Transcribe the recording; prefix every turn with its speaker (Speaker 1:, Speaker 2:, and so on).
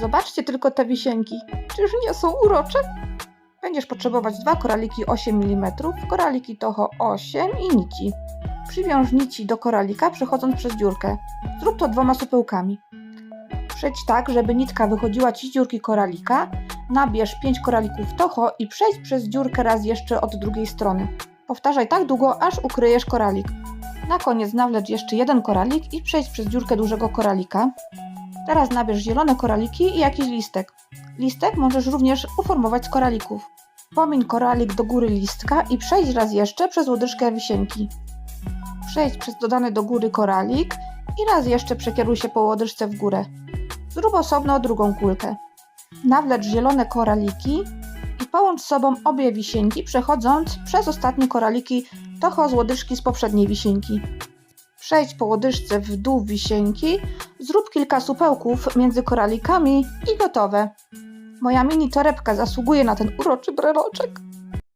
Speaker 1: Zobaczcie tylko te wisienki. Czyż nie są urocze? Będziesz potrzebować dwa koraliki 8 mm, koraliki Toho 8 i nici. Przywiąż nici do koralika przechodząc przez dziurkę. Zrób to dwoma supełkami. Przejdź tak, żeby nitka wychodziła ci z dziurki koralika. Nabierz 5 koralików Toho i przejdź przez dziurkę raz jeszcze od drugiej strony. Powtarzaj tak długo, aż ukryjesz koralik. Na koniec nawlecz jeszcze jeden koralik i przejdź przez dziurkę dużego koralika. Teraz nabierz zielone koraliki i jakiś listek. Listek możesz również uformować z koralików. Pomiń koralik do góry listka i przejdź raz jeszcze przez łodyżkę wisienki. Przejdź przez dodany do góry koralik i raz jeszcze przekieruj się po łodyżce w górę. Zrób osobno drugą kulkę. Nawlecz zielone koraliki i połącz sobą obie wisienki, przechodząc przez ostatnie koraliki toho z łodyżki z poprzedniej wisienki. Przejdź po łodyżce w dół wisienki, zrób kilka supełków między koralikami i gotowe. Moja mini torebka zasługuje na ten uroczy breloczek.